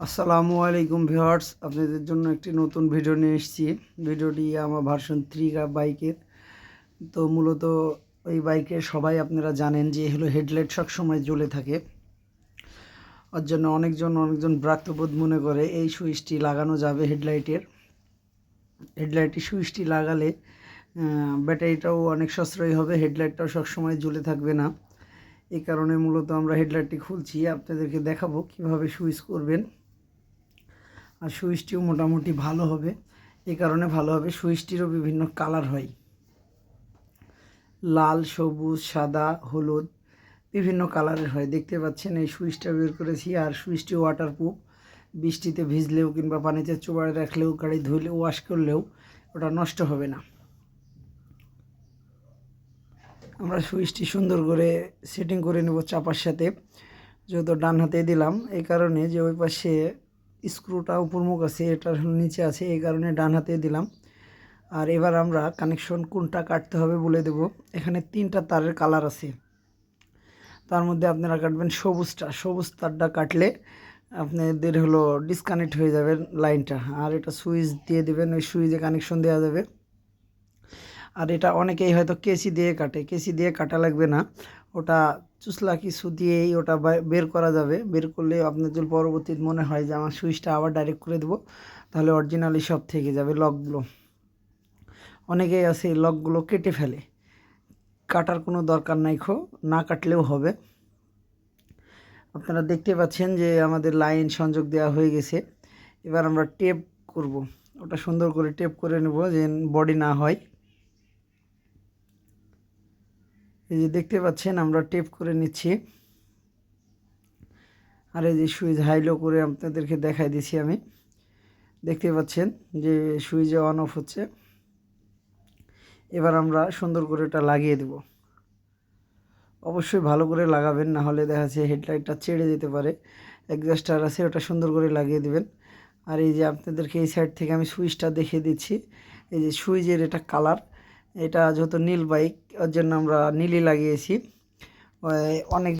আসসালামু আলাইকুম ভিউয়ার্স, আপনাদের জন্য একটি নতুন ভিডিও নিয়ে এসেছি। ভিডিওটি আমার ভার্সন থ্রি বাইকের। তো মূলত ওই বাইকে সবাই আপনারা জানেন যে হলো হেডলাইট সবসময় জ্বলে থাকে। ওর জন্য অনেকজন অনেকজন ব্রাত্যবোধ মনে করে এই সুইচটি লাগানো যাবে হেডলাইটের। হেডলাইটের সুইচটি লাগালে ব্যাটারিটাও অনেক সাশ্রয়ী হবে, হেডলাইটটাও সবসময় জ্বলে থাকবে না। এই কারণে মূলত আমরা হেডলাইটটি খুলছি। আপনাদেরকে দেখাবো কীভাবে সুইচ করবেন। আর সুইচটিও মোটামুটি ভালো হবে। এই কারণে ভালো হবে। সুইচটিরও বিভিন্ন কালার হয়। লাল, সবুজ, সাদা, হলুদ বিভিন্ন কালারের হয়। দেখতে পাচ্ছেন, এই সুইচটা বের করেছি। আর সুইচটি ওয়াটারপ্রুফ বৃষ্টিতে ভিজলেও কিংবা পানিতে চোবাড়ে রাখলেও, গাড়ি ধুলে ওয়াশ করলেও ওটা নষ্ট হবে না। আমরা সুইচটি সুন্দর করে সেটিং করে নেব চাপার সাথে। যেহেতু ডান হাতে দিলাম, এই কারণে যে ওই পাশে স্ক্রুটা উপরমুখ আছে, এটা নিচে আছে, এই কারণে ডান হাতে দিলাম। আর এবার আমরা কানেকশন কোনটা কাটতে হবে বলে দেব। এখানে তিনটা তারের কালার আছে। তার মধ্যে আপনারা কাটবেন সবুজটা। সবুজ তারটা কাটলে আপনাদের হলো ডিসকানেক্ট হয়ে যাবে লাইনটা। আর এটা সুইচ দিয়ে দেবেন, ওই সুইচে কানেকশন দেওয়া যাবে। আর এটা অনেকেই হয়তো কেসি দিয়ে কাটে। কেসি দিয়ে কাটা লাগবে না। ওটা চুসলা কিছু দিয়েই ওটা বের করা যাবে। বের করলে আপনার যদি পরবর্তীতে মনে হয় যে আমার সুইচটা আবার ডাইরেক্ট করে দেবো, তাহলে অরিজিনালি সব থেকে যাবে লকগুলো অনেকেই আছে লকগুলো কেটে ফেলে। কাটার কোনো দরকার নাই খো, না কাটলেও হবে। আপনারা দেখতে পাচ্ছেন যে আমাদের লাইন সংযোগ দেওয়া হয়ে গেছে। এবার আমরা টেপ করব। ওটা সুন্দর করে টেপ করে নেব যে বডি না হয়। এই যে দেখতে পাচ্ছেন, আমরা টেপ করে নিচ্ছি। আর এই যে সুইচ হাইলো করে আপনাদেরকে দেখাই দিছি আমি। দেখতে পাচ্ছেন যে সুইচে অন অফ হচ্ছে। এবার আমরা সুন্দর করে এটা লাগিয়ে দেব। অবশ্যই ভালো করে লাগাবেন, না হলে দেখা যাচ্ছে হেডলাইটটা ছেড়ে যেতে পারে। অ্যাডজাস্টার আছে, ওটা সুন্দর করে লাগিয়ে দিবেন। আর এই যে আপনাদেরকে এই সাইড থেকে আমি সুইচটা দেখিয়ে দিচ্ছি। এই যে সুইচের এটা কালার। এটা যেহেতু নীল বাইক ওর জন্য আমরা নীলই লাগিয়েছি। অনেক